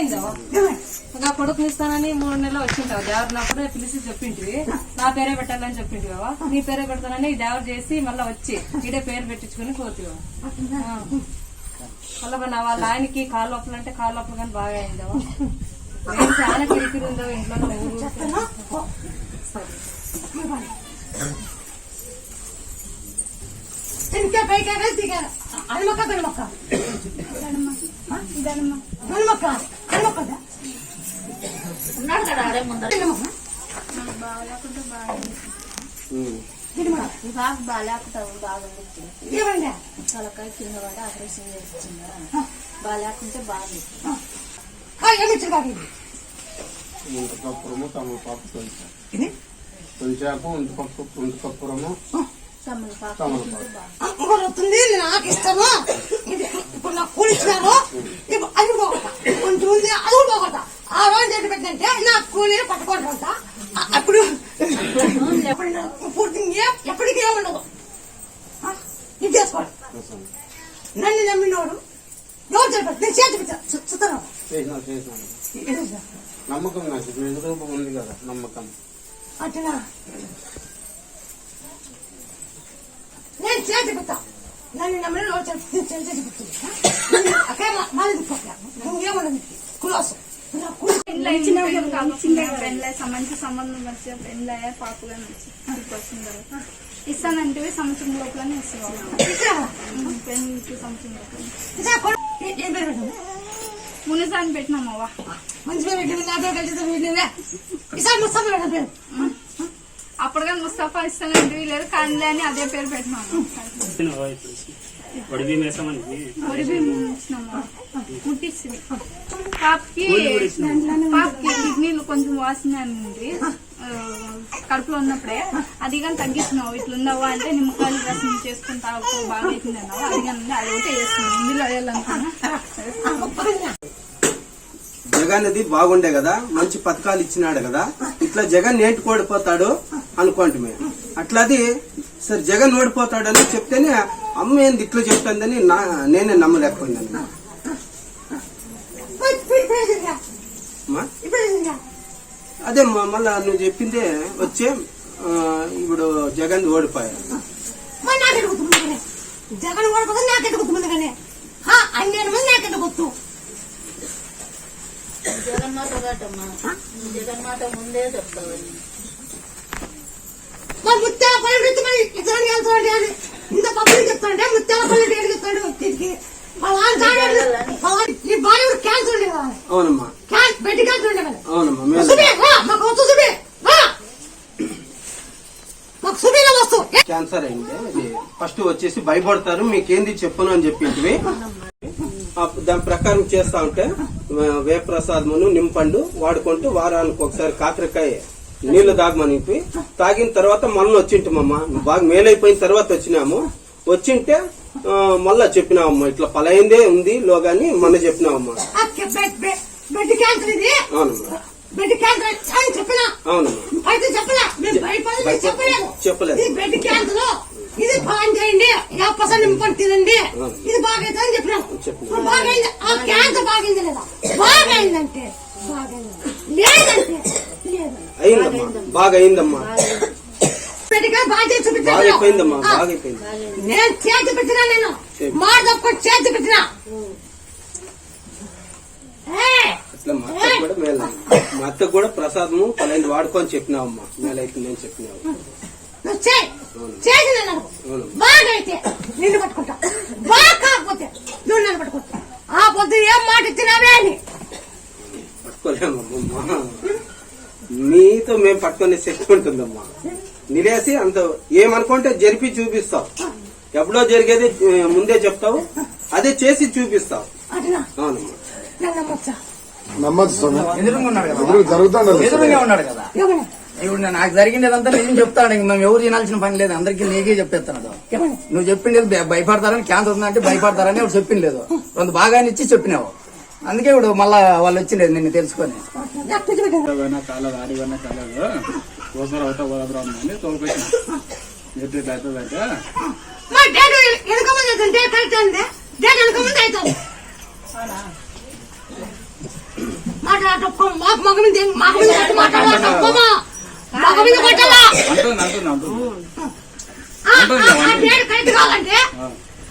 అయిందా? నా కొడుకుని ఇస్తానని మూడు నెలలు వచ్చింటావు. దేవరు నప్పుడు పిలిచి చెప్పింటివి. నా పేరే పెట్టాలని చెప్పింటివి? బావా నీ పేరే పెడతానని ఈ దేవరు చేసి మళ్ళీ వచ్చి ఇదే పేరు పెట్టించుకుని పోతివా? మళ్ళీ నా వాళ్ళ ఆయనకి కాలు లోపల అంటే కాలు లోపల కానీ బాగా అయిందా? నేను చాలా కిరికిరి ఉందో ఇంట్లో ఊరు ఇంకా పైకి దిగారు అన్నమక్క గణమక్క ఉన్నాడు కదా ఆడే ముందర. బాగా బాగాలేకుంటావు బాగా తలకాయ కింద పడి ఆపరేషన్ చేయించిందా బాగాలేకుంటే బాగా ఏమిచ్చారు బాబు ఇంటికప్పురము తమ పాప తొలిచా. ఇది? తొలిచాకు ఇంటికప్పు ఇంటికప్పురము తమలపాకు తమలపాకు నాకు ఇస్తాను. నాకు కూలి ఇచ్చినారు అది పోగొట్ట కొంచెం ఉంది అది కూడా పోగొట్ట ఆ రోజు ఏంటి పెట్టంటే నాకు కూలి పట్టుకోవడం అప్పుడు పూర్తి ఎప్పటికీ ఏముండదు ఇది చేసుకోండి. నన్ను నమ్మినోడు ఎవరు చెప్పారు? నేను చేతి చేసినాను నమ్మకం ఎదురు ఉంది కదా నమ్మకం. అట్లా నేను చేతి పెట్టా నన్ను నమ్మిన ఎవరు చెప్పి నేను చేతి పెట్టు అక్కడ మళ్ళీ దిక్కొట్టా ఏమన్నది కులాసం నా కుల పెళ్ళ మంచి సంబంధం వచ్చే పెళ్ళ పాపుగా నచ్చి వచ్చిన తర్వాత ఇస్తానంటే సంవత్సరం లోపలనే ఇస్తాను పెళ్ళికి సంవత్సరం లోపల ఏం పేరు పెట్టింది మునిసాన్ని పెట్టినామవ్వ మంచి పేరు పెట్టింది నా పేరు కలిసి పెట్టింది ఈసారి ముస్తాం పేరు అప్పటిగా ముస్తఫా ఇస్తానంటే లేదు కానీ అని అదే పేరు పెట్టినాము ముట్టించింది పాపకి పాపకి కిడ్నీలు కొంచెం వాసన ఉంది కడుపులో ఉన్నప్పుడే. అది కానీ తగ్గించినావు. ఇట్లా ఉందవ్వా అంటే నిమ్మకాయలు రసం చేసుకుని తాగు బాగా అవుతుంది అన్నావు అది కానీ అది ఒకటే చేస్తున్నావు ఇందులో వేయాలనుకున్నా జగన్ అది బాగుండే కదా. మంచి పథకాలు ఇచ్చినాడు కదా. ఇట్లా జగన్ నేటి ఓడిపోతాడు అనుకోండి మేము అట్లాది సరే జగన్ ఓడిపోతాడని చెప్తేనే అమ్మ ఏంది ఇట్లా చెప్తుందని నా నేనే నమ్మలేకపోయినాను. అదే మా మళ్ళా నువ్వు చెప్పిందే వచ్చే ఇప్పుడు జగన్ ముందుగానే? జగన్ ఓడిపోతే నాకెట్టు గుర్తు ముందుగానే? అన్నేడు మంది గుర్తు? చెప్తావని మరి ముత్యాల పల్లెడు ఎత్తి మరి ఇతరులు వెళ్తాడు అని ఇంత పబ్లిక్ చెప్తాంటే ముత్యాల పల్లెడు ఏడు చెప్తాడు. క్యాన్సర్ అవునమ్మా. బెడ్ క్యాన్సర్ అవునమ్మా మాకు వస్తు సుబే రా. మాకు సుబేలో వస్తు. క్యాన్సర్ అయింది. ఫస్ట్ వచ్చేసి భయపడతారు. మీకేంది చెప్పను అని చెప్పింటివి. దాని ప్రకారం చేస్తా ఉంటే వేప్రసాదమును నింపండు వాడుకుంటూ వారానికి ఒకసారి కాకరకాయ నీళ్ళు తాగమని చెప్పి తాగిన తర్వాత మళ్ళీ వచ్చింటమమ్మ. బాగా మేలైపోయిన తర్వాత వచ్చినాము. వచ్చింటే మళ్ళా చెప్పినామమ్మా ఇట్లా పలైందే ఉంది లోగాని మొన్న చెప్పినామమ్మా బెడ్ క్యాన్సర్ ఇది. అవునమ్మా. బెడ్ క్యాన్సర్ అని చెప్పినా? అవునమ్మా. అయితే చెప్పలే మేము భయపడి భయపడి- చెప్పలేదు. ఇది బెడ్ క్యాన్సర్ ఇది పాన్ చేయండి యాభై పర్సెంట్ నింపని తినండి. ఇది బాగైతే అని చెప్పినాం. చెప్పినాం. ఇప్పుడు బాగైంది. ఆ క్యాన్సర్ బాగైంది లేదా? బాగైందంటే బాగైంది. లేదంటే లేదు అయిందమ్మా బాగా అయిందమ్మా బాగా అయిపోయిందమ్మా అయిపోయింది నేను చేతి పెట్టినా నేను? చేతి. పెట్టినా! అట్లా మా అత్త కూడా మేలు. మా అత్త కూడా ప్రసాదము పలాంటి వాడుకొని చెప్పినావమ్మా. మేలైతుంది అని చెప్పినావు. చేసి నన్ను అనుకో. అవును. బాగా అయితే నిన్ను పట్టుకుంటా. బాగా కాకపోతే నువ్వు నన్ను పట్టుకుంటా. ఆ పొద్దు ఏం మాట ఇచ్చినావే అని. పట్టుకోలేమమ్మా. నీతో మేము పట్టుకునే శక్తి ఉంటుందమ్మా. నిలేసి అంత ఏమనుకుంటే జరిపి చూపిస్తావు. ఎప్పుడో జరిగేది ముందే చెప్తావు. అదే చేసి చూపిస్తావు. అవునమ్మా. నమ్మొచ్చా? ఎదురుగా ఉన్నాడు కదా. ఇప్పుడు నాకు జరిగిందేదంతా నేను చెప్తాను. మేము ఎవరు వినాల్సిన పని లేదు. అందరికీ నీకే చెప్పేస్తున్నాడు. ఏమన్నా నువ్వు చెప్పిండేది భయ- భయపడతారని క్యాన్సర్ ఉందంటే భయపడతారని చెప్పింది లేదు రెండు బాగా ఇచ్చి చెప్పినావు. అందుకే ఇప్పుడు మళ్ళా వాళ్ళు వచ్చిండేది నిన్ను తెలుసుకొని. కాలేదు ఆడి పోయినా కాలేదు? ఒకసారి అవుతా పోదాం అని తోలుకొచ్చిన. ఎట్లా ఇట్లా అవుతుంది అంటుంది అంటుంది అంటుంది ఆ, ఆ, ఆ డేట్ కరెక్ట్ కావాలంటే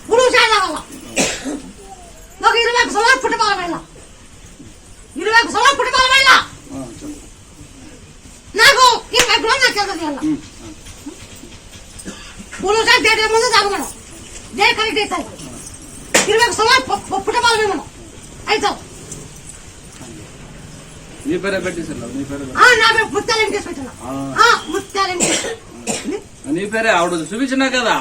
పురుగు చేయాలి నాకు ఇరవై ఒక సంవత్సరం పుట్టబాల వెళ్ళ ఇరవై ఒక వెళ్ళ ఆ, చెప్పు. నాకు ఇరవై రోజు నాకు చేయాలి? ఉమ్, పురుగు చేయాలి డేట్ ముందు తాగమను. డేట్ కరెక్ట్ అవుతాయి ఇరవై ఒక సంవత్సరం పుట్టబాల వెళ్ళను అవుతావు నీ పేరే పెట్టేసారు నీ పేరే నా పేరు ముత్యాలు వెంకటేష్ పెట్టాను ముత్యాలు వెంకటేష్ నీ పేరే ఆవిడ చూపించినా కదా?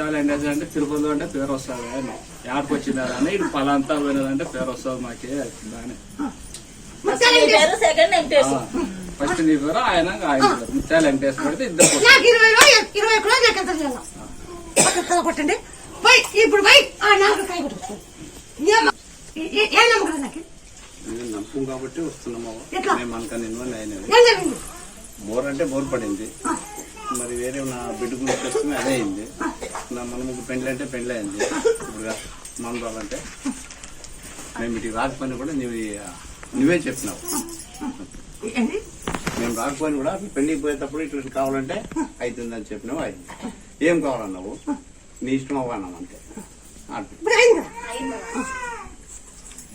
అండి ముత్యాలండి అంటే తిరుపతిలో అంటే పేరు వస్తుంది అని ఏడకి వచ్చిందా అని ఇటు పలాంతా పోయినదంటే పేరు వస్తుంది మాకే దాని ముత్యాలు ఫస్ట్ నీ పేరు ఆయన ఆయన పేరు. ముత్యాలు వెంకటేశ్వర పెడితే ఇద్దరు నాకు ఇరవై పక్కన కొట్టండి ఇప్పుడు నేను నమ్మకం కాబట్టి వస్తున్నాము? మేము మనకని ఇన్వాల్వ్ అయినది. బోర్ అంటే బోర్ పడింది. మరి వేరే నా బిడ్డ గురించి వస్తుంది అదే అయింది. నా మనముకు పెండ్లి అంటే పెండ్లి అయింది ఇప్పుడు మన బాబంటే మేము ఇటు రాకపోయినా కూడా నువ్వు నువ్వే చెప్పినావు. ఏంటి? మేము రాకపోయినా కూడా పెళ్ళికి పోయేటప్పుడు ఇట్లా కావాలంటే అవుతుందని చెప్పినావు అయింది. ఏం కావాలన్నావు? నీ ఇష్టం అవ్వన్నాం అంతే.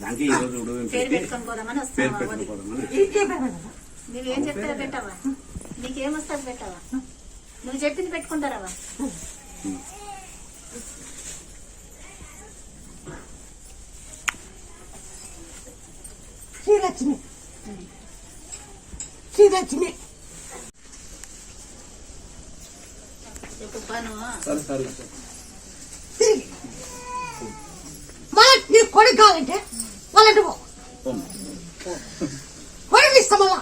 దానికి ఈ రోజు ఉడవ పేరు పెట్టి పెట్టుకోవడం పెట్టావా? నీకేమొస్తుంది పెట్టావా? నువ్వు చెప్పింది పెట్టుకుంటారావా శ్రీలక్ష్మి. శ్రీలక్ష్మి. మళ్ళీ నీ కొడుకు కావాలంటే వాళ్ళంటే. కొడుకు ఇస్తాం మళ్ళా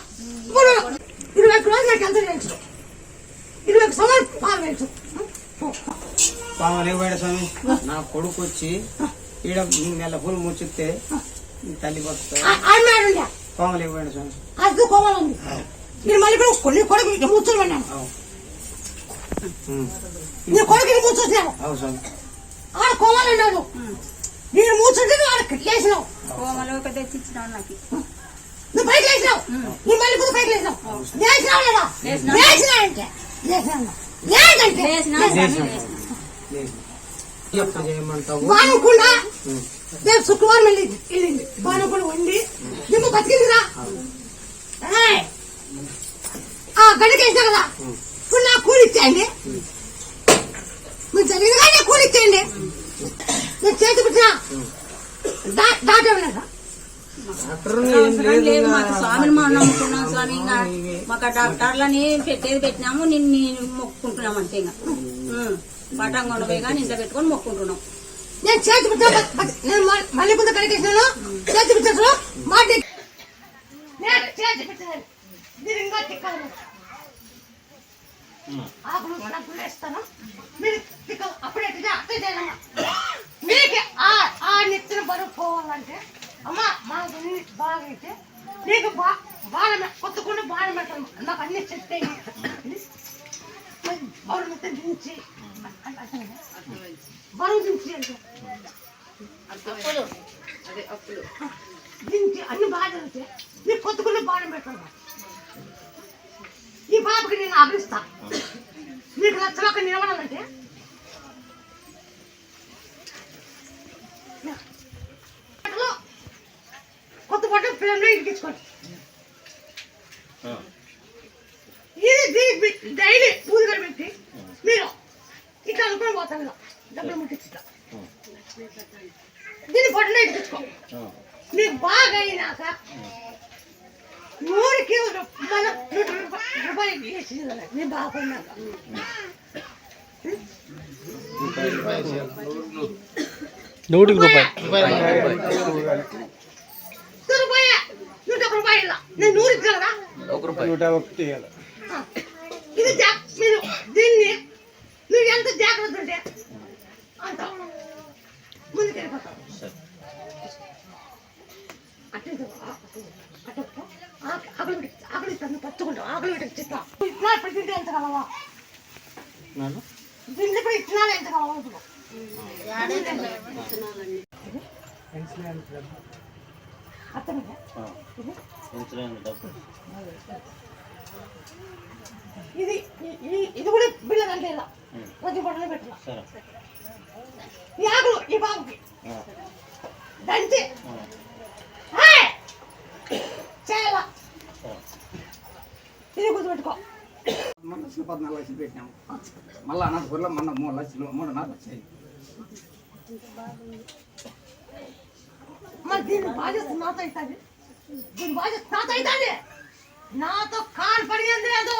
ఇప్పుడు ఇరవై ఒక్క రోజు నాకు ఎంత తెలుసు స్వామి స్వామి నా కొడుకు వచ్చి ఈడ నెల పూలు ముచ్చితే తల్లి బతుకుతా కోమలేకపోయాడు స్వామి. అది కోవాలండి నేను మళ్ళీ కొన్ని కొడుకు ముచ్చులు పడినాను నీ కొడుకు ముచ్చొచ్చాను అవు స్వామి. ఆడ కోవాలన్నాడు నేను మూచుంటే ఆడ లేచినావు కోమలో ఒక తెచ్చిచ్చినావు నాకు. నువ్వు బయట లేచినావు. నువ్వు మళ్ళీ కూడా బయట లేచినావు. లేచినావు లేదా? లేచినా. అంటే. లేచినా ఎప్పుడు చేయమంటావు బానుకుండా రేపు శుక్రవారం వెళ్ళింది వెళ్ళింది. బానుకుండా వండి నువ్వు బతికిందిరా! ఆ గడికి వేసినా కదా ఇప్పుడు నాకు కూలి ఇచ్చేయండి. మీరు జరిగింది కానీ కూలి ఇచ్చేయండి. నేను చేతి పెట్టినా. దాట ఉన్నారా స్వామిని మా నమ్ముకున్నాం. స్వామి ఇంకా మాకు ఆ డాక్టర్లని పెట్టేది పెట్టినాము నిన్ను మొక్కుంటున్నాం అంతే ఇంకా. పటం కొండపోయి కానీ ఇంట్లో పెట్టుకొని మొక్కుంటున్నాం. నేను చేతి నేను మళ్ళీ కొంత చేతి పెట్టాను మాట చేతి పెట్టాను ఆకులు వేస్తాను మీరు అప్పుడే అర్థం చేయాలమ్మా మీకు ఆ ఆ నెత్తిన బరువు పోవాలంటే అమ్మా మాకు బాగా అయితే నీకు బా బాగా కొత్తకుండా పెట్టాలి నాకు అన్ని చెప్తే బరువు మొత్తం దించి. బరువు దించి అంటే. దించి అన్ని జరిగితే నీకు కొత్తకుండా బాగా పెట్టాలి ఈ బాబుకి నేను అభిస్తా నీకు లక్షలకు నిలబడాలంటే బట్టలు, కొత్త బట్టలు పిల్లలు ఇరికించుకోండి ఇది దీనికి డైలీ పూజగా పెట్టి మీరు ఇట్లా అనుకుని పోతాను ఇలా. డబ్బులు ముట్టించి ఇట్లా. దీన్ని బట్టలు ఇరికించుకో నీకు బాగా అయినాక ఒక మన రూపాయలు నూటికి రూపాయి. నూట రూపాయలు నేను నూరు కదా నూట ఒకటి ఇది మీరు దీన్ని నువ్వు ఎంత జాగ్రత్త ఉంటే అంత ముందుకెళ్ళిపోతావు ఆకలి ఆకలి తను పచ్చుకుంటావు ఆకలి పెట్టి చిత్తా. ఇట్లా పెట్టి ఎంత కలవా? దీన్ని కూడా ఇచ్చినాలు ఎంత కలవా ఇప్పుడు? ఇది ఇది కూడా బిళ్ళ కంటే కొంచెం బట్టలు పెట్టాల ఈ ఆకులు ఈ బాబుకి దంచి. ఇది గుర్తుపెట్టుకో. మూడు లక్షలు పద్నాలుగు లక్షలు పెట్టినాము మళ్ళీ అనంతపురంలో మొన్న మూడు లక్షలు మూడున్నర వచ్చాయి. మరి దీన్ని బాధ్యత నాతో అవుతుంది. దీని బాధ్యత నాతో అవుతుంది. నాతో కాలు పడినది లేదు.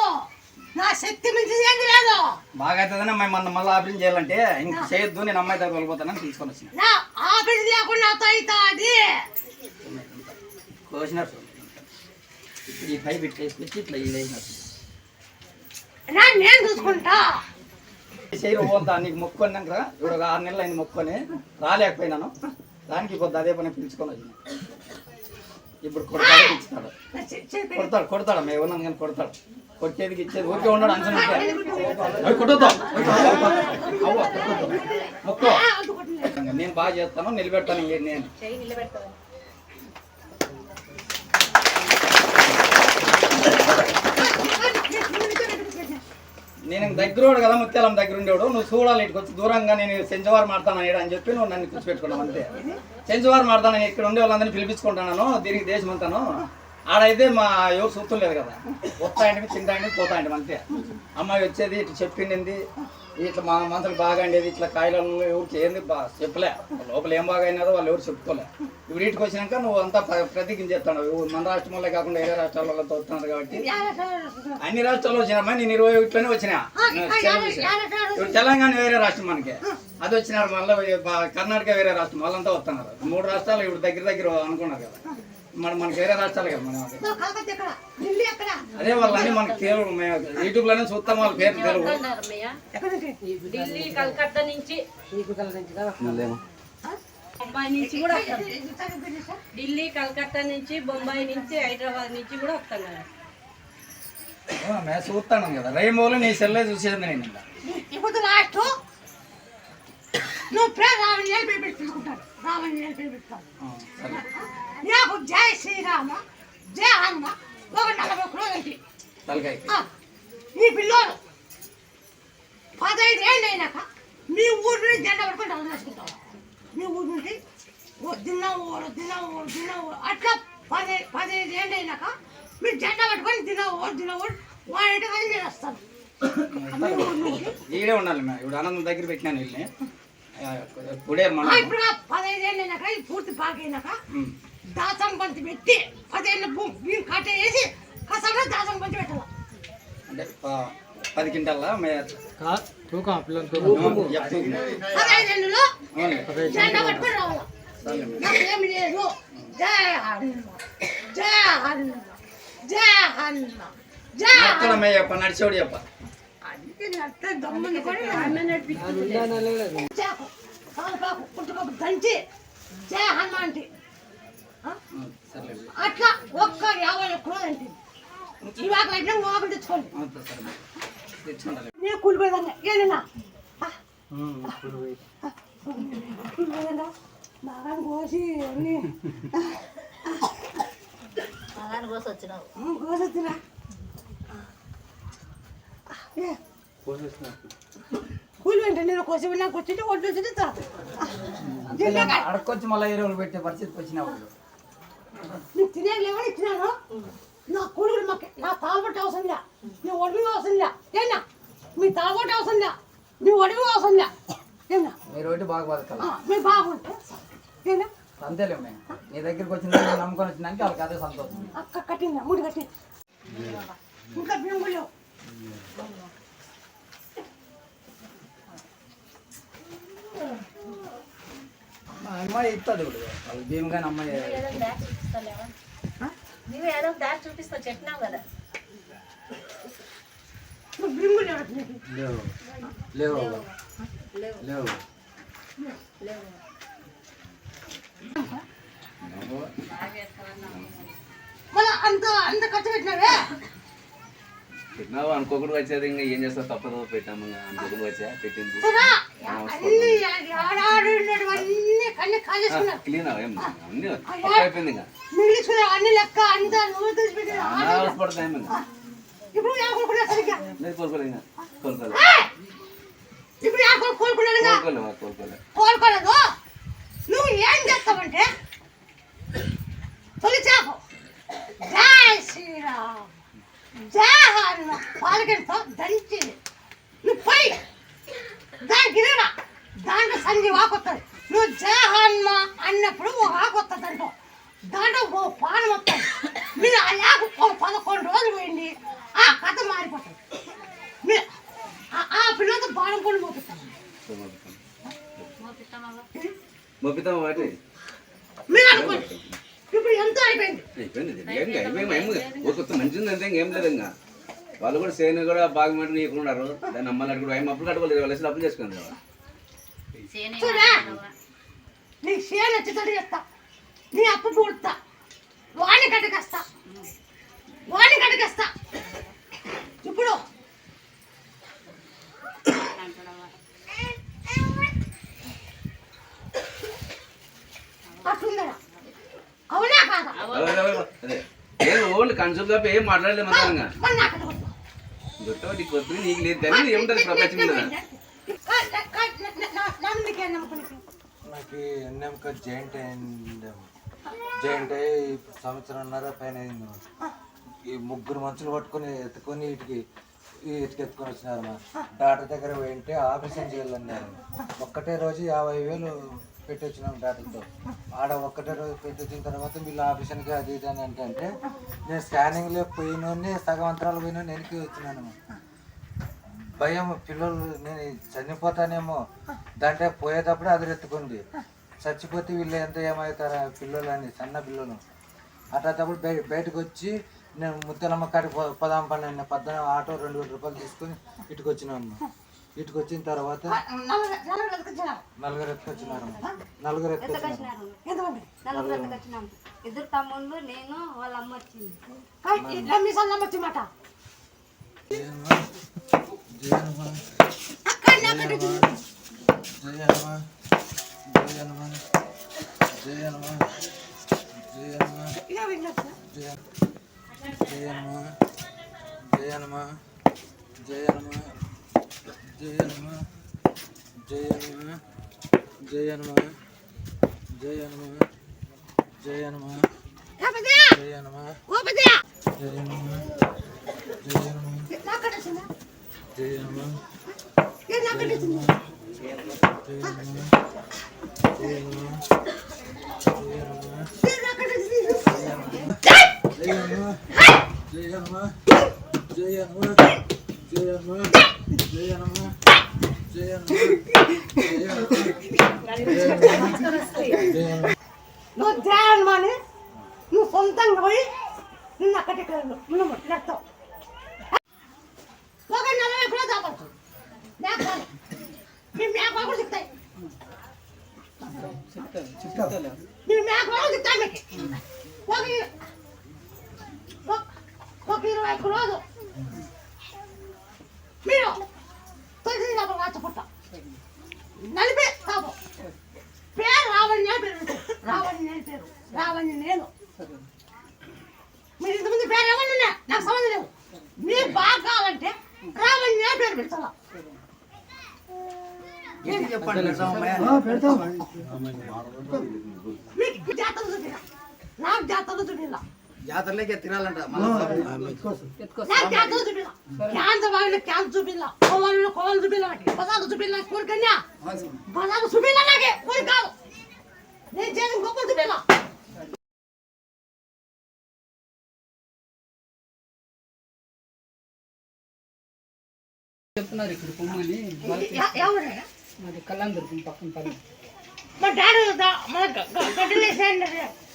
నా శక్తి మించింది ఏంది లేదు. బాగా అవుతుందని మన మళ్ళీ ఆపరేషన్ చేయాలంటే ఇంక చేయొద్దు నేను అమ్మాయి దగ్గర వెళ్ళిపోతానని తీసుకొని వచ్చిన. నా ఆపరేషన్ లేకుండా నాతో అవుతుంది. కోసినారు. ఇప్పుడు ఈ పై పెట్టేసి ఇట్లా ఇది నేను చూసుకుంటా. చేయరు పోతా నీకు మొక్కున్నాక ఇప్పుడు ఒక ఆరు నెలలు అయింది మొక్కుని రాలేకపోయినాను. దానికి కొద్ది అదే పని పిలుచుకొని వచ్చిన. ఇప్పుడు కొడతాడు ఇస్తాడు కొడతాడు కొడతాడు మేము ఉన్నాను కానీ కొడతాడు. కొట్టేదికి ఇచ్చేది ఊరికే ఉన్నాడు అంచనా అవి కొట్టుతాం మొక్కు. నేను బాగా చేస్తాను నిలబెడతాను నేను. నేను దగ్గరోడు కదా ముత్యాలం దగ్గర ఉండేవాడు నువ్వు చూడాలి ఇటుకు వచ్చి దూరంగా నేను సెంచవారం ఆడతాను అని చెప్పి నువ్వు నన్ను కూర్చోపెట్టుకున్నావు అంతే. సెంచవారం మాడతాను ఇక్కడ ఉండే వాళ్ళందరినీ పిలిపించుకుంటాను దీనికి దేశం అంతాను ఆడైతే మా ఎవరు చూస్తలేదు కదా. వస్తాయంటే తింటాయంటే పోతాయంటే అంతే. అమ్మాయి వచ్చేది ఇట్లా చెప్పిండింది. ఇట్లా మా మంత్రులు బాగా అండేది ఇట్లా కాయలలో ఎవరికి ఏంది బా చెప్పలే. లోపల ఏం బాగా అయినదో వాళ్ళు ఎవరు చెప్పుకోలే. ఇప్పుడు ఇంటికి వచ్చినాక నువ్వు అంతా ప్ర- ప్రతిజ్ఞ చేస్తాను మన రాష్ట్రంలో కాకుండా వేరే రాష్ట్రాల వాళ్ళతో వస్తున్నారు కాబట్టి అన్ని రాష్ట్రాల్లో వచ్చినామా నేను ఇరవై ఒకటిలోనే వచ్చినా? ఇప్పుడు తెలంగాణ వేరే రాష్ట్రం మనకి. అది వచ్చినారు మళ్ళీ కర్ణాటక వేరే రాష్ట్రం వాళ్ళంతా వస్తున్నారు. మూడు రాష్ట్రాలు ఇప్పుడు దగ్గర దగ్గర అనుకున్నారు కదా. మన మనకి వేరే రాష్ట్రాలు కదా మనం అది. నా కలకత్తా ఎక్కడ ఢిల్లీ ఎక్కడ అదే వాళ్ళన్నీ మనకి తెలుగు యూట్యూబ్లోనే చూస్తాం వాళ్ళ పేరు తెలుగు ఢిల్లీ కలకత్తా నుంచి. బొంబాయి నుంచి కూడా ఢిల్లీ కలకత్తా నుంచి బొంబాయి నుంచి హైదరాబాద్ నుంచి కూడా వస్తున్నారు ఓ, మేము చూస్తాను కదా. రైమోలో నీ సెల్లే చూసేది నేను. ఇప్పుడు లాస్ట్ నువ్వు ఆ, సరే. నాకు జై శ్రీరామ జై హనుమ ఒక నలభై తలకాయ ఈ పిల్లోడు పదహైదు ఏళ్ళు అయినాక మీ ఊరు నుండి జెండా పట్టుకొని డబ్బులు వేసుకుంటావు మీ ఊరు నుండి ఓ దిన్న ఊరు దిన్న ఊరు దిన్న ఊరు. అట్లా పది పదిహేను ఏళ్ళు అయినాక మీరు జెండా పట్టుకొని దిన ఊరు దిన ఊరు వాడి కానీ నేను వస్తాను ఈడే ఉండాలి మేము ఇప్పుడు ఆనందం దగ్గర పెట్టినాను మనం ఇప్పుడు పదహైదు ఏళ్ళు అయినాక పూర్తి బాగా అయినాక ఉమ్. దాసం పంచి పెట్టి పదిహేను భూమి కట్టేసి కసంలో దాసం పంచి పెట్టాలి? అంటే ప- పది క్వింటాల? తూకం పదహైదేళ్ళలో జెండా పట్టుకొని రావాలి? లేదు. జై హనుమ. జై హనుమ. జై హనుమ. జై అక్కడ మే చెప్ప నడిచేవాడు చెప్ప దంచి జై హనుమ అంటే. అట్లా ఒక్క యాభై ఒక్క అంటే ఇవాళ అయితే మోగలు తెచ్చుకోండి. నేను కూలిపోయేదాన్ని ఏదైనా కూలిపోయేదా బాగా కోసి అన్ని. కోసి వచ్చినా. కూలి వెంట నేను కోసి వచ్చింటే ఒడ్డు వచ్చింటే అడకొచ్చి మళ్ళీ ఎరువులు పెట్టే పరిస్థితికి వచ్చిన వాళ్ళు నీకు తినే లేవని ఇచ్చినాను నా కూలి మాకు నా తాగుబట్టి అవసరం లే. నీ ఒడివి అవసరం లే. ఏనా మీ తాగుబట్టి అవసరం లే. నీ ఒడివి అవసరం లే. ఏనా మీరు ఒకటి బాగా బతకాలి. మీ బాగుంటే ఏనా అంతేలే మేము నీ దగ్గరికి వచ్చిన నమ్ముకొని వచ్చినాక వాళ్ళకి అదే సంతోషం. అక్క కట్టిందా? ముడి కట్టి ఇంకా బింగు లేవు మా అమ్మాయి ఇస్తుంది ఇప్పుడు. వాళ్ళు భీమ్ కానీ అమ్మాయి నువ్వు ఏదో దారి చూపిస్తా చెప్పినావు కదా. లేవు. లేవు. లేవు. అంత అంత ఖర్చు పెట్టినావే? పెట్టినావు అనుకోకుండా వచ్చేది ఇంకా ఏం చేస్తావు? తప్పదు పెట్టాము అనుకోకుండా వచ్చా? పెట్టింది. అన్ని లెక్క అంతా నువ్వు ఇప్పుడు కోరుకున్నా సరిగ్గా కోరుకోలేదు ఇప్పుడు నువ్వు ఏం చేస్తావంటే తొలి చేప జయ శ్రీరామ్. జయ హనుమ. పాలకెడతావు ధరించింది. నువ్వు పై దానికి దాంట్లో సంజీవాకొస్తాడు నువ్వు జయ హన్మ వాళ్ళు కూడా సేను కూడా బాగా మాట నీకున్నారు. దాన్ని అమ్మాలి కూడా ఏం అప్పులు కట్టుకోలేదు వాళ్ళు అసలు అప్పులు చేసుకుంది నీ షేర్ వచ్చేటట్టు చేస్తా. నీ అప్పు పూడుతా. వాణి కట్టకేస్తా. వాణి కట్టకేస్తా. ఇప్పుడు. అట్లుందా అవునా కాదా? ఓన్లీ కన్సూల్ తప్ప ఏం మాట్లాడలేదు మన గొట్టవ నీకు వద్దు నీకు లేదు తెలియదు ఏముంటుంది? ప్రపంచం జాయింట్ అయింది. జాయింట్ అయ్యి సంవత్సరంన్నర పైన అయింది. ఈ ముగ్గురు మనుషులు పట్టుకొని ఎత్తుకొని వీటికి ఇటుకెత్తుకొని వచ్చినారు డాక్టర్ దగ్గర పోయింటే ఆపరేషన్ చేయాలన్నారు. ఒక్కటే రోజు యాభై వేలు పెట్టి వచ్చినాం డాక్టర్తో ఆడ ఒక్కటే రోజు పెట్టి వచ్చిన తర్వాత వీళ్ళు ఆపరేషన్కి అది ఇది అని అంటే అంటే నేను స్కానింగ్లో పోయినోని సగం అంతరాలు పోయిన వెనక్కి వచ్చినాను. భయం పిల్లలు నేను చనిపోతానేమో. దాంట్లో పోయేటప్పుడు అదిరెత్తుకుంది. చచ్చిపోతే వీళ్ళు ఎంత ఏమవుతారా పిల్లలు అని సన్న పిల్లలు. అట్లాంటప్పుడు బయ బయటకు వచ్చి నేను ముద్దలమ్మ కాడికి పో- పోదాం పని అన్న ఆటో రెండు వేల రూపాయలు తీసుకొని ఇటుకొచ్చినాను. ఇటుకు వచ్చిన తర్వాత నలుగురు వచ్చినారు నలుగురు ఇద్దరు తమ్ముళ్ళు నేను వాళ్ళ అమ్మ వచ్చింది. జయనమా జయనమా జయనమా జయనమా జయనమా ఇలా విన్నట్టు జయనమా జయనమా జయనమా జయనమా జయనమా జయనమా జయనమా జయనమా కాపదే జయనమా ఓ పదే జయనమా జయనమా అక్కడ వచ్చిందా జయనమా ఏంది అక్కడ వచ్చింది జయనమా జయనమా ఏంది అక్కడ వచ్చింది నువ్వు జయన్మాని నువ్వు సొంతంగా పోయి నిన్న అక్కడికి నిన్ను ముట్లాడతావు ఒక నెల ఎప్పుడో దాపచ్చు లేకపోతే మీ మేక కూడా మేక కూడా చెప్తాయి మీకు ఒక ఒక ఇరవై ఒక్క రోజు మీరు నలిపే తాపు పేరు రావణ్య పేరు పెట్టు. రావణ్య అని పేరు. రావణ్య నేను. మీరు ఇంతమంది పేరు ఏమన్నా నాకు సంబంధం లేదు. మీరు బాగా కావాలంటే రావణ్య పేరు పెట్టాలా మీకు మీ జాతర చూపిలా నాకు జాతర చూపిలా జాతరలోకి తినాలంట. చెప్తున్నారు ఇక్కడ పొమ్మని. మాది కళ్ళందరు పక్కన పల్లె మా డాడీ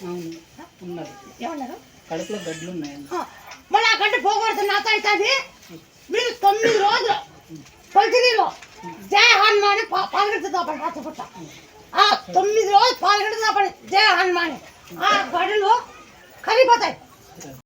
అవును ఉన్నారు. ఏమన్నారు కడుపులో గడ్లు ఉన్నాయండి. మళ్ళీ ఆ గడ్డ పోకూడదు నాతో అవుతుంది? మీరు తొమ్మిది రోజులు కొలిచినీళ్ళు జయ హనుమాని పాలగడ్డ దాపండి రాచపుట్ట ఆ తొమ్మిది రోజులు పాలగడ్డ దాపండి జయ హనుమాని ఆ గడులు కరిగిపోతాయి.